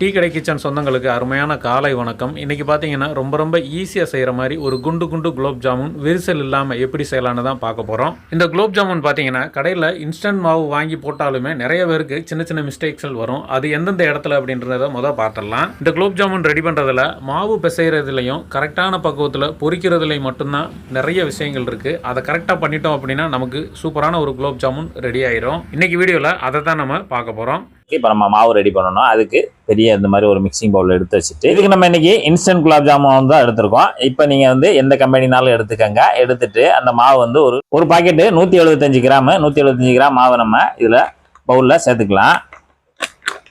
Tea கடை kitchen சொந்தங்களுக்கு அருமையான காலை வணக்கம். இன்னைக்கு பார்த்தீங்கன்னா ரொம்ப ரொம்ப ஈஸியாக செய்கிற மாதிரி ஒரு குண்டு குண்டு குலோப் ஜாமுன் விரிசல் இல்லாமல் எப்படி செய்யலான்னு தான் பார்க்க போகிறோம் இந்த குலோப் ஜாமுன் பார்த்தீங்கன்னா கடையில் இன்ஸ்டன்ட் மாவு வாங்கி போட்டாலுமே நிறைய பேருக்கு சின்ன சின்ன மிஸ்டேக்ஸ்கள் வரும். அது எந்தெந்த இடத்துல அப்படின்றத முதல் பார்த்துடலாம். இந்த குலோப் ஜாமுன் ரெடி பண்ணுறதுல மாவு பிசைகிறதுலையும் கரெக்டான பக்குவத்தில் பொறிக்கிறதுலையும் மட்டும்தான் நிறைய விஷயங்கள் இருக்குது அதை கரெக்டாக பண்ணிட்டோம் அப்படின்னா நமக்கு சூப்பரான ஒரு குலோப் ஜாமுன் ரெடி ஆயிரும். இன்னைக்கு வீடியோவில் அதை தான் நம்ம பார்க்க போகிறோம் இப்போ நம்ம மாவு ரெடி பண்ணணும். அதுக்கு பெரிய இந்த மாதிரி ஒரு மிக்சிங் பவுல் எடுத்து வச்சுட்டு இதுக்கு நம்ம இன்னைக்கு இன்ஸ்டன்ட் குலாப் ஜாமுன் தான் எடுத்திருக்கோம். இப்போ நீங்கள் வந்து எந்த கம்பெனினாலும் எடுத்துக்கங்க. எடுத்துட்டு அந்த மாவு வந்து ஒரு ஒரு பாக்கெட்டு நூற்றி எழுபத்தஞ்சு கிராம் நூற்றி எழுபத்தஞ்சு கிராம் மாவு நம்ம இதில் பவுலில் சேர்த்துக்கலாம்.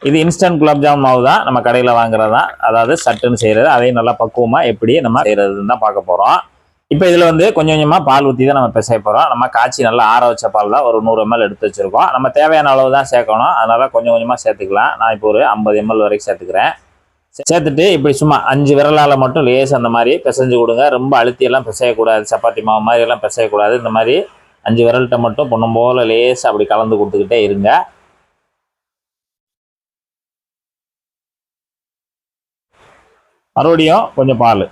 இது இன்ஸ்டன்ட் குலாப் ஜாமுன் மாவு தான். நம்ம கடையில் வாங்குறது தான் அதாவது சட்டுன்னு செய்கிறது அதையும் நல்லா பக்குவமாக எப்படி நம்ம செய்கிறதுன்னு தான் பார்க்க போகிறோம் இப்போ இதில் வந்து கொஞ்சம் கொஞ்சமாக பால் ஊற்றி தான் நம்ம பிசைய போகிறோம் நம்ம காய்ச்சி நல்லா ஆற வச்ச பால் தான் ஒரு நூறு எம்எல் எடுத்து வச்சுருக்கோம். நம்ம தேவையான அளவு தான் சேர்க்கணும். அதனால் கொஞ்சம் கொஞ்சமாக சேர்த்துக்கலாம். நான் இப்போ ஒரு ஐம்பது எம்எல் வரைக்கும் சேர்த்துக்கிறேன். சேர்த்துட்டு இப்படி சும்மா அஞ்சு விரலால் மட்டும் லேஸ் அந்த மாதிரி பிசைஞ்சு கொடுங்க. ரொம்ப அழுத்தியெல்லாம் பிசையக்கூடாது. சப்பாத்தி மாவு மாதிரி எல்லாம் பிசையக்கூடாது. இந்த மாதிரி அஞ்சு விரல்கிட்ட மட்டும் பொண்ணும் போல் லேஸ் அப்படி கலந்து கொடுத்துக்கிட்டே இருங்க. மறுபடியும் கொஞ்சம் பால்.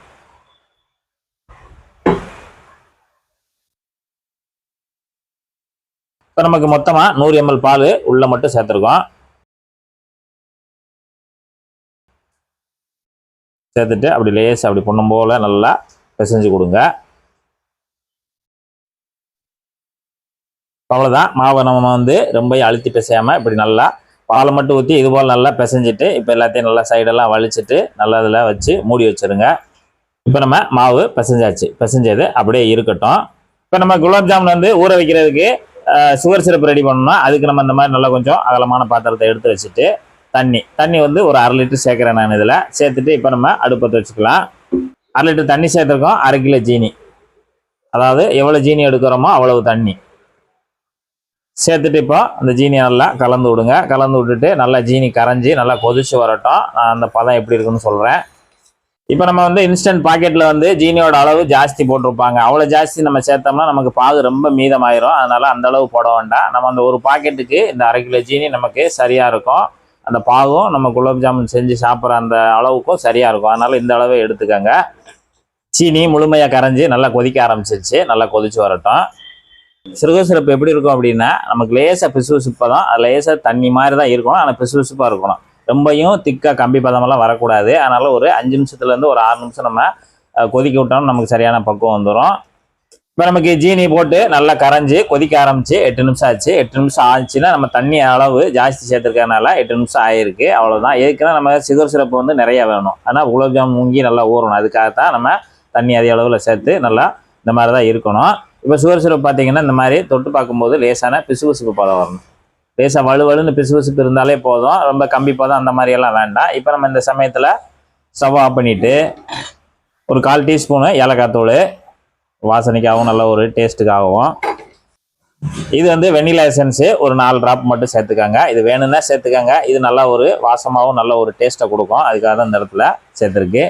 இப்போ நமக்கு மொத்தமாக நூறு எம்எல் பால் உள்ளே மட்டும் சேர்த்துருக்கோம். சேர்த்துட்டு அப்படி லேஸ் அப்படி பொண்ணும் போல் நல்லா பிசைஞ்சு கொடுங்க. அவ்வளோதான் மாவை நம்ம வந்து ரொம்ப அழுத்தி பிசையாமல் இப்படி நல்லா பாலை மட்டும் ஊற்றி இது போல் நல்லா பிசைஞ்சிட்டு இப்போ எல்லாத்தையும் நல்லா சைடெல்லாம் வலிச்சுட்டு நல்லா இதில் வச்சு மூடி வச்சுருங்க. இப்போ நம்ம மாவு பிசைஞ்சாச்சு. பிசைஞ்சது அப்படியே இருக்கட்டும். இப்போ நம்ம குலாப் ஜாமுன் வந்து ஊற வைக்கிறதுக்கு சுகர் சிரப் ரெடி பண்ணோம்னா அதுக்கு நம்ம இந்த மாதிரி நல்லா கொஞ்சம் அகலமான பாத்திரத்தை எடுத்து வச்சுட்டு தண்ணி தண்ணி வந்து ஒரு அரை லிட்டர் சேர்க்குறேன் நான் இதில். சேர்த்துட்டு இப்போ நம்ம அடுப்பத்தை வச்சுக்கலாம். அரை லிட்டர் தண்ணி சேர்த்துருக்கோம். அரை கிலோ ஜீனி. அதாவது எவ்வளோ ஜீனி எடுக்கிறோமோ அவ்வளவு தண்ணி. சேர்த்துட்டு இப்போ அந்த ஜீனி நல்லா கலந்து விடுங்க. கலந்து விட்டுட்டு நல்லா ஜீனி கரைஞ்சி நல்லா கொதிச்சு வரட்டும். நான் அந்த பதம் எப்படி இருக்குன்னு சொல்கிறேன் இப்போ நம்ம வந்து இன்ஸ்டன்ட் பாக்கெட்டில் வந்து ஜீனியோட அளவு ஜாஸ்தி போட்டிருப்பாங்க. அவ்வளோ ஜாஸ்தி நம்ம சேர்த்தோம்னா நமக்கு பாகு ரொம்ப மீதமாயிரும். அதனால அந்த அளவு போட வேண்டாம். நம்ம அந்த ஒரு பாக்கெட்டுக்கு இந்த அரை கிலோ ஜீனி நமக்கு சரியாக இருக்கும். அந்த பாகும் நம்ம குலோப் ஜாமுன் செஞ்சு சாப்பிட்ற அந்த அளவுக்கும் சரியாக இருக்கும். அதனால இந்த அளவே எடுத்துக்கோங்க. சீனி முழுமையாக கரைஞ்சி நல்லா கொதிக்க ஆரம்பிச்சிருச்சு. நல்லா கொதிச்சு வரட்டும். சிறுக சிறப்பு எப்படி இருக்கும் அப்படின்னா நமக்கு லேசாக பிசுபிசுப்பாக தான். அது லேசாக தண்ணி மாதிரி தான் இருக்கணும். ஆனால் பிசுபிசுப்பாக இருக்கணும். ரொம்பையும் திக்காக கம்பி பதமெல்லாம் வரக்கூடாது. அதனால் ஒரு அஞ்சு நிமிஷத்துலேருந்து ஒரு ஆறு நிமிஷம் நம்ம கொதிக்க விட்டோம்னா நமக்கு சரியான பக்குவம் வந்துடும் இப்போ நமக்கு ஜீனி போட்டு நல்லா கரைஞ்சி கொதிக்க ஆரம்பிச்சு எட்டு நிமிஷம் ஆச்சு. எட்டு நிமிஷம் ஆச்சுன்னா நம்ம தண்ணி அளவு ஜாஸ்தி சேர்த்துருக்கறனால எட்டு நிமிஷம் ஆயிருக்கு. அவ்வளோதான் எதுக்குன்னா நம்ம சுகர் சிரப்பு வந்து நிறைய வேணும். ஆனால் குலோப்ஜாம் மூங்கி நல்லா ஊறணும். அதுக்காகத்தான் நம்ம தண்ணி அதிக அளவில் சேர்த்து நல்லா இந்த மாதிரி தான் இருக்கணும். இப்போ சுகர் சிரப் பார்த்தீங்கன்னா இந்த மாதிரி தொட்டு பார்க்கும்போது லேசான பிசுபிசுப்பு பதம் வரணும். லேசாக வலுவலுன்னு பிசுபிசுப்பு இருந்தாலே போதும். ரொம்ப கம்பி பதம். அந்த மாதிரி எல்லாம் வேண்டாம். இப்போ நம்ம இந்த சமயத்தில் ஸ்டவ் ஆஃப் பண்ணிவிட்டு ஒரு கால் டீஸ்பூனு ஏலக்காய் தூள். வாசனைக்காகவும் நல்ல ஒரு டேஸ்ட்டுக்காகவும். இது வந்து வெண்ணிலா எசன்ஸு. ஒரு நாலு ட்ராப் மட்டும் சேர்த்துக்கோங்க. இது வேணும்னா சேர்த்துக்கோங்க. இது நல்லா ஒரு வாசமாகவும் நல்ல ஒரு டேஸ்ட்டை கொடுக்கும். அதுக்காக தான் இந்த இடத்துல சேர்த்துருக்கு.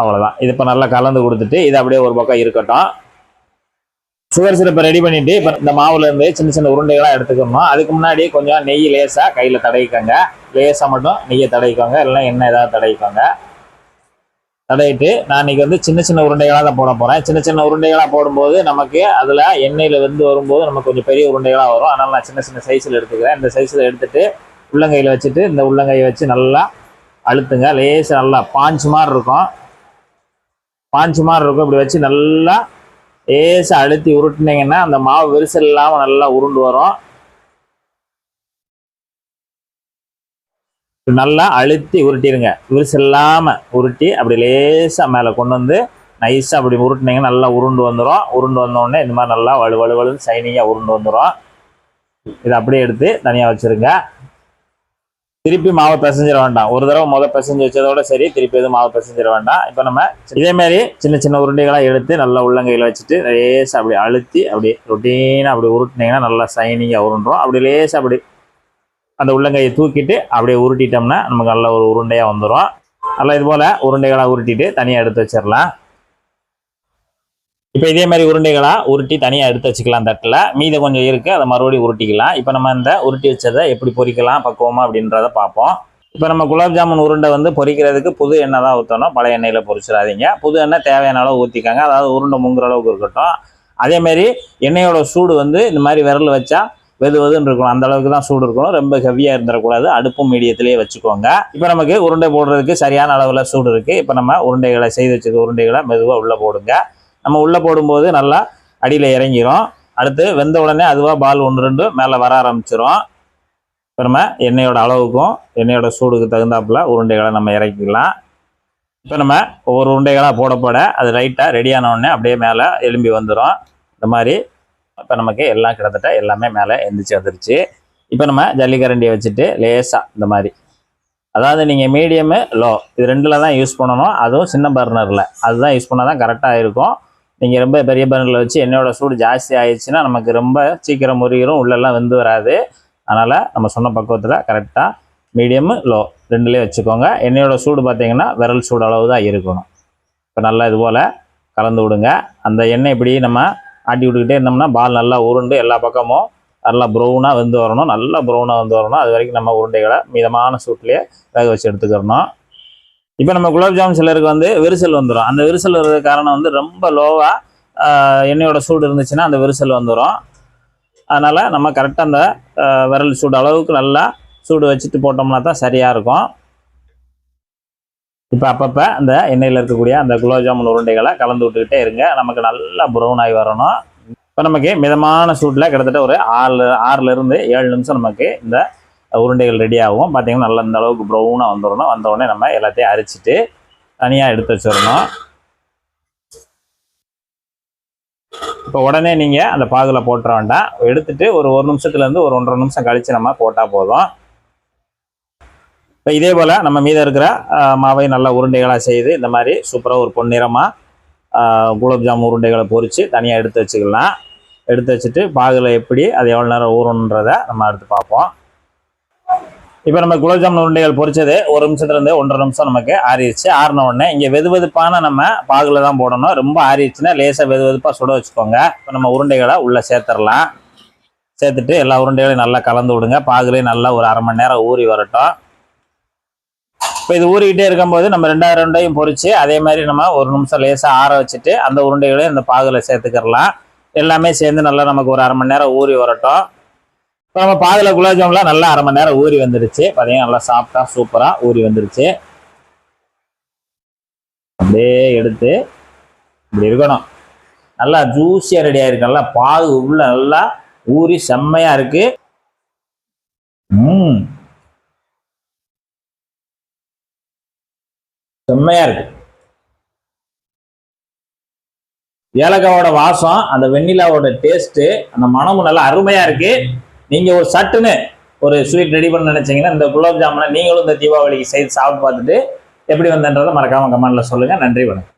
அவ்வளோதான் இது இப்போ நல்லா கலந்து கொடுத்துட்டு இது அப்படியே ஒரு பக்கம் இருக்கட்டும். சுகர் சிரப்பை ரெடி பண்ணிட்டு இப்போ இந்த மாவுல இருந்து சின்ன சின்ன உருண்டைகளாக எடுத்துக்கணும் அதுக்கு முன்னாடி கொஞ்சம் நெய் லேசாக கையில் தடவிக்கோங்க. லேசாக மட்டும் நெய்யை தடவிக்கோங்க. இல்லைன்னா எண்ணெய் ஏதாவது தடவிக்கோங்க. தடவிட்டு நான் இன்னைக்கு வந்து சின்ன சின்ன உருண்டைகளாக தான் போட போகிறேன் சின்ன சின்ன உருண்டைகளாக போடும்போது நமக்கு அதில் எண்ணெயில் வந்து வரும்போது நமக்கு கொஞ்சம் பெரிய உருண்டைகளாக வரும். அதனால் நான் சின்ன சின்ன சைஸில் எடுத்துக்கிறேன். இந்த சைஸில் எடுத்துட்டு உள்ளங்கையில் வச்சுட்டு இந்த உள்ளங்கையை வச்சு நல்லா அழுத்துங்க. லேசாக நல்லா பாஞ்சு மாதிரி இருக்கும். பாஞ்சு மாதிரி இருக்கும். இப்படி வச்சு நல்லா லேசாக அழுத்தி உருட்டுனீங்கன்னா அந்த மாவு விரிசல் இல்லாமல் நல்லா உருண்டு வரும். நல்லா அழுத்தி உருட்டிடுங்க. விரிசல் இல்லாமல் உருட்டி அப்படி லேசாக மேலே கொண்டு வந்து நைஸாக அப்படி உருட்டுனீங்கன்னா நல்லா உருண்டு வந்துடும் உருண்டு வந்தோடனே இந்த மாதிரி நல்லா வலு வலு வலுன்னு சைனிங்காக உருண்டு வந்துடும் இதை அப்படியே எடுத்து தனியாக வச்சுருங்க. திருப்பி மாவை பிசைஞ்சிட வேண்டாம். ஒரு தடவை முதல் பிசைஞ்சு வச்சதோட சரி திருப்பி எதுவும் மாவை பிசைஞ்சிட வேண்டாம். இப்போ நம்ம இதே மாதிரி சின்ன சின்ன உருண்டைகளாக எடுத்து நல்லா உள்ளங்கையில் வச்சுட்டு லேசாக அப்படி அழுத்தி அப்படி ரொட்டீனாக அப்படி உருட்டினீங்கன்னா நல்லா சைனிங்காக உருண்டுறோம் அப்படி லேசாக அப்படி அந்த உள்ளங்கையை தூக்கிட்டு அப்படியே உருட்டிட்டோம்னா நமக்கு நல்ல ஒரு உருண்டையாக வந்துடும் நல்லா இது போல் உருண்டைகளாக உருட்டிட்டு தனியாக எடுத்து வச்சிடலாம். இப்போ இதே மாதிரி உருண்டைகளாக உருட்டி தனியாக எடுத்து வச்சுக்கலாம் தட்டில். மீத கொஞ்சம் இருக்குது அதை மறுபடியும் உருட்டிக்கலாம். இப்போ நம்ம இந்த உருட்டி வச்சதை எப்படி பொரிக்கலாம் பக்குவமாக அப்படின்றத பார்ப்போம். இப்போ நம்ம குலாப் ஜாமுன் உருண்டை வந்து பொரிக்கிறதுக்கு புது எண்ணெய் தான் ஊற்றணும் பழைய எண்ணெயில் பொறிச்சிடாதீங்க. புது எண்ணெய் தேவையான அளவு ஊற்றிக்கங்க அதாவது உருண்டை முங்குற அளவுக்கு இருக்கட்டும். அதேமாரி எண்ணெயோட சூடு வந்து இந்த மாதிரி விரல் வச்சா வெது வெதுன்னு இருக்கணும் அந்த அளவுக்கு தான் சூடு இருக்கணும். ரொம்ப ஹெவியாக இருந்துடக்கூடாது அடுப்பும் மீடியத்திலேயே வச்சுக்கோங்க. இப்போ நமக்கு உருண்டை போடுறதுக்கு சரியான அளவில் சூடு இருக்குது இப்போ நம்ம உருண்டைகளை செய்து வச்சுருக்க உருண்டைகளை மெதுவாக உள்ளே போடுங்க. நம்ம உள்ளே போடும்போது நல்லா அடியில் இறங்கிரும். அடுத்து வெந்த உடனே அதுவாக பால் ஒன்று ரெண்டு மேலே வர ஆரம்பிச்சிடும் இப்போ நம்ம எண்ணெயோட அளவுக்கும் எண்ணெயோட சூடுக்கு தகுந்தாப்புல உருண்டைகளை நம்ம இறக்கிக்கலாம் இப்போ நம்ம ஒவ்வொரு உருண்டைகளாக போட போட அது லைட்டாக ரெடியான உடனே அப்படியே மேலே எலும்பி வந்துடும் இந்த மாதிரி இப்போ நமக்கு எல்லாம் கிட்டத்தட்ட எல்லாமே மேலே எந்திரிச்சு வந்துருச்சு. இப்போ நம்ம ஜல்லிக்கரண்டியை வச்சுட்டு லேசாக இந்த மாதிரி. அதாவது நீங்கள் மீடியமு லோ இது ரெண்டில் தான் யூஸ் பண்ணணும். அதுவும் சின்ன பர்னரில் அதுதான் யூஸ் பண்ணால் தான் கரெக்டாக இருக்கும். நீங்கள் ரொம்ப பெரிய பர்னரில் வச்சு எண்ணெயோட சூடு ஜாஸ்தி ஆயிடுச்சுன்னா நமக்கு ரொம்ப சீக்கிரம் முறிகிறோம் உள்ளெல்லாம் வெந்து வராது. அதனால் நம்ம சொன்ன பக்குவத்தில் கரெக்டாக மீடியமு லோ ரெண்டுலேயே வச்சுக்கோங்க. எண்ணெயோட சூடு பார்த்தீங்கன்னா விரல் சூடு அளவு தான் இருக்கணும். இப்போ நல்லா இது போல் கலந்து விடுங்க. அந்த எண்ணெய் இப்படி நம்ம ஆட்டி விட்டுக்கிட்டே இருந்தோம்னா பால் நல்லா உருண்டு எல்லா பக்கமும் நல்லா ப்ரௌனாக வெந்து வரணும். நல்லா ப்ரௌனாக வந்து வரணும். அது வரைக்கும் நம்ம உருண்டைகளை மிதமான சூட்லேயே வேக வச்சு எடுத்துக்கிறணும். இப்போ நம்ம குலாப் ஜாமுன் சிலருக்கு வந்து விரிசல் வந்துடும் அந்த விரிசல் வர்றதுக்கு காரணம் வந்து ரொம்ப லோவாக எண்ணெயோட சூடு இருந்துச்சுன்னா அந்த விரிசல் வந்துடும் அதனால் நம்ம கரெக்டாக அந்த விரல் சூடு அளவுக்கு நல்லா சூடு வச்சுட்டு போட்டோம்னா தான் சரியாக இருக்கும். இப்போ அப்பப்போ அந்த எண்ணெயில் இருக்கக்கூடிய அந்த குலாப் ஜாமுன் உருண்டைகளை கலந்து விட்டுக்கிட்டே இருங்க. நமக்கு நல்லா ப்ரௌன் ஆகி வரணும். இப்போ நமக்கு மிதமான சூட்டில் கிட்டத்தட்ட ஒரு ஆறு ஆறுலேருந்து ஏழு நிமிஷம் நமக்கு இந்த உருண்டைகள் ரெடி ஆகும். பார்த்திங்கன்னா நல்லா இந்த அளவுக்கு ப்ரௌனாக வந்துடணும் வந்த உடனே நம்ம எல்லாத்தையும் அரிச்சிட்டு தனியாக எடுத்து வச்சிடணும். இப்போ உடனே நீங்கள் அந்த பாகில் போட்டுற வேண்டாம். எடுத்துட்டு ஒரு ஒரு நிமிஷத்துலேருந்து ஒரு ஒன்றரை நிமிஷம் கழித்து நம்ம போட்டால் போதும். இப்போ இதே போல் நம்ம மீதம் இருக்கிற மாவை நல்லா உருண்டைகளாக செய்து இந்த மாதிரி சூப்பராக ஒரு பொன்னிறமாக குலோப்ஜாம் உருண்டைகளை பொறித்து தனியாக எடுத்து வச்சுக்கலாம். எடுத்து வச்சுட்டு பாகில் எப்படி அது எவ்வளோ நேரம் ஊறணுன்றதை நம்ம அடுத்து பார்ப்போம். இப்போ நம்ம குலாப் உருண்டைகள் பொரிச்சது ஒரு நிமிஷத்துலேருந்து ஒன்றரை நிமிஷம் நமக்கு ஆறிடுச்சு. ஆறின உடனே இங்கே வெது வெதுப்பான நம்ம பாகில் தான் போடணும். ரொம்ப ஆறிடுச்சுன்னா லேசாக வெது வெதுப்பாக சுட வச்சுக்கோங்க. இப்போ நம்ம உருண்டைகளை உள்ளே சேர்த்துடலாம் சேர்த்துட்டு எல்லா உருண்டைகளையும் நல்லா கலந்து விடுங்க. பாகுலேயும் நல்லா ஒரு அரை மணி நேரம் ஊறி வரட்டும். இப்போ இது ஊறிக்கிட்டே இருக்கும்போது நம்ம ரெண்டாயிரம் ரெண்டையும் பொறிச்சு அதே மாதிரி நம்ம ஒரு நிமிஷம் லேசாக ஆற வச்சுட்டு அந்த உருண்டைகளையும் இந்த பாகில் சேர்த்துக்கிறலாம் எல்லாமே சேர்ந்து நல்லா நமக்கு ஒரு அரை மணி நேரம் ஊறி வரட்டும். இப்போ நம்ம பாதியில் குலாப்ஜாம்லாம் நல்லா அரை மணி நேரம் ஊறி வந்துருச்சு. பார்த்தீங்கன்னா நல்லா சாஃப்டாக சூப்பராக ஊறி வந்துருச்சு. அப்படியே எடுத்து இப்படி இருக்கணும். நல்லா ஜூஸியாக ரெடி ஆயிருக்கு. நல்லா பாகு உள்ள நல்லா ஊறி செம்மையாக இருக்கு. ம். செம்மையா இருக்கு. ஏலக்காவோட வாசம் அந்த வெண்ணிலாவோட டேஸ்ட் அந்த மனமும் நல்லா அருமையா இருக்கு. நீங்கள் ஒரு சட்டுன்னு ஒரு ஸ்வீட் ரெடி பண்ண நினச்சிங்கன்னா இந்த குலாப் ஜாமுனை நீங்களும் இந்த தீபாவளிக்கு செய்து சாப்பிட்டு பார்த்துட்டு எப்படி வந்தன்றதை மறக்காமல் கமெண்ட்ல சொல்லுங்கள் நன்றி வணக்கம்.